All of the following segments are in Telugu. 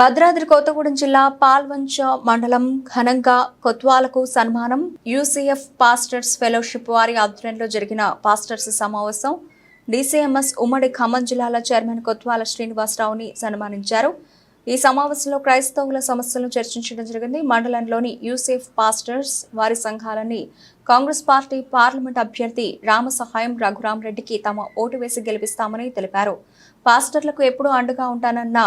భద్రాద్రి కొత్తగూడెం జిల్లా పాల్వంచ మండలం ఘనంగా కొత్వాలకు సన్మానం యూసీఎఫ్ పాస్టర్స్ ఫెలోషిప్ వారి ఆధ్వర్యంలో జరిగిన పాస్టర్స్ సమావేశం. డీసీఎంఎస్ ఉమ్మడి ఖమ్మం జిల్లాల చైర్మన్ కొత్వాల శ్రీనివాసరావుని సన్మానించారు. ఈ సమావేశంలో క్రైస్తవుల సమస్యలను చర్చించడం జరిగింది. మండలంలోని యూసేఫ్ పాస్టర్స్ వారి సంఘాలని కాంగ్రెస్ పార్టీ పార్లమెంట్ అభ్యర్థి రామసహాయం రఘురామరెడ్డికి తమ ఓటు వేసి గెలిపిస్తామని తెలిపారు. పాస్టర్లకు ఎప్పుడూ అండగా ఉంటానన్న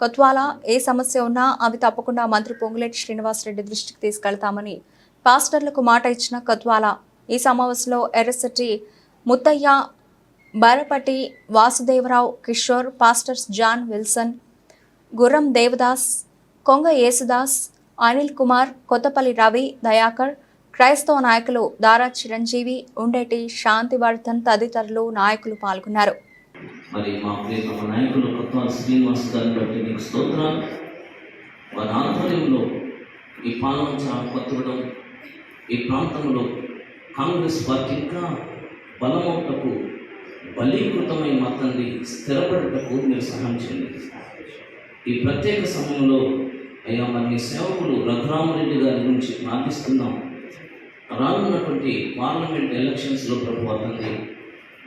కొత్వాల ఏ సమస్య ఉన్నా అవి తప్పకుండా మంత్రి పొంగులేటి శ్రీనివాసరెడ్డి దృష్టికి తీసుకెళ్తామని పాస్టర్లకు మాట ఇచ్చిన కొత్వాల ఈ సమావేశంలో Errasati Muttaiah Barapati Vasudevarao Kishore pastors John Wilson Gurram Devadas Konga Yesudas Anil Kumar Kothapalli Ravi Dayakar క్రైస్తవ నాయకులు దారా చిరంజీవి ఉండేటి శాంతివర్ధన్ తదితరులు నాయకులు పాల్గొన్నారు. మరి మా ప్రియతమ నాయకులు కొత్త శ్రీనివాస్ గారిని బట్టి మీకు స్తోత్రాలు. వారి ఆధ్వర్యంలో ఈ పాలన కొత్తగూడెం ఈ ప్రాంతంలో కాంగ్రెస్ పార్టీ ఇంకా బలమవుటకు బలీకృతమై మా స్థిరపడటకు మీరు సహాయం చేయండి. ఈ ప్రత్యేక సమయంలో అయ్యా మరి సేవకులు రఘురామరెడ్డి గారి గురించి ప్రార్థిస్తున్నాం. రానున్నటువంటి పార్లమెంట్ ఎలక్షన్స్లో ప్రభు తండ్రి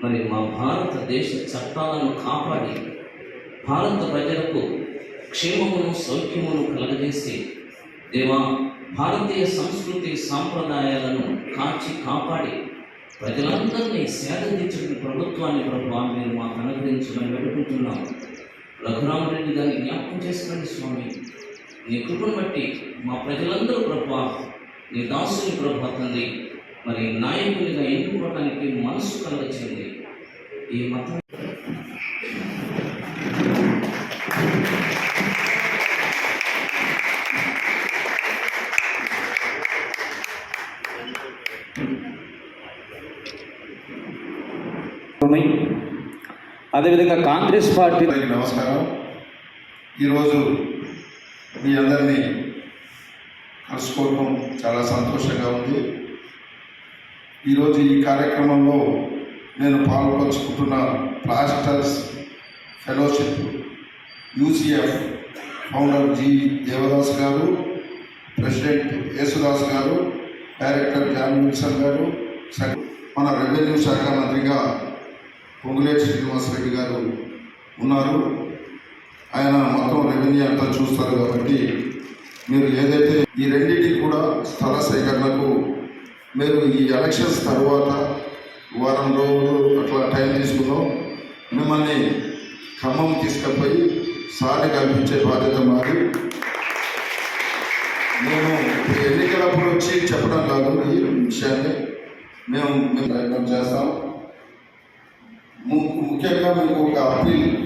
మరి మా భారతదేశ చట్టాలను కాపాడి భారత ప్రజలకు క్షేమమును సౌఖ్యమును కలగజేసి దేవా భారతీయ సంస్కృతి సాంప్రదాయాలను కాచి కాపాడి ప్రజలందరినీ సేద ప్రభుత్వాన్ని ప్రభావం మీరు మాకు అనుగ్రహించమని వేడుకుంటున్నాం. రఘురామరెడ్డి గారిని జ్ఞాపకం చేసుకోండి స్వామి. నీ కృపను బట్టి మా ప్రజలందరూ ప్రభా నీ దాసుని ప్రభా తండ్రి మరి నాయకునిగా ఎన్నుకోవడానికి మనసు కలగచ్చింది? ఈ మతం ఉన్నాయి అదేవిధంగా కాంగ్రెస్ పార్టీ నమస్కారం. ఈరోజు మీ అందరినీ కలుసుకోవడం చాలా సంతోషంగా ఉంది. ఈరోజు ఈ కార్యక్రమంలో నేను పాల్పంచుకుంటున్న pastors fellowship UCF founder G Devadas garu president Yesudas గారు డైరెక్టర్ జాన్ విల్సన్ గారు మన రెవెన్యూ శాఖ మంత్రిగా పొంగులేటి శ్రీనివాసరెడ్డి గారు ఉన్నారు. ఆయన మొత్తం రెవెన్యూ అంతా చూస్తారు కాబట్టి మీరు ఏదైతే మీరు ఈ ఎలక్షన్స్ తర్వాత వారం రోజులు అట్లా టైం తీసుకున్నాం. మిమ్మల్ని ఖమ్మం తీసుకుపోయి సారి కల్పించే బాధ్యత మాది. మేము ఎన్నికలప్పుడు వచ్చి చెప్పడం కాదు ఈ విషయాన్ని మేము ప్రయత్నం చేస్తాం. ము- ముఖ్యంగా మీకు ఒక అప్పీల్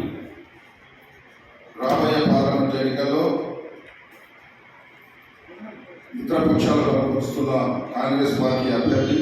మిత్రపక్షాలు వస్తున్న కాంగ్రెస్ పార్టీ అభ్యర్థి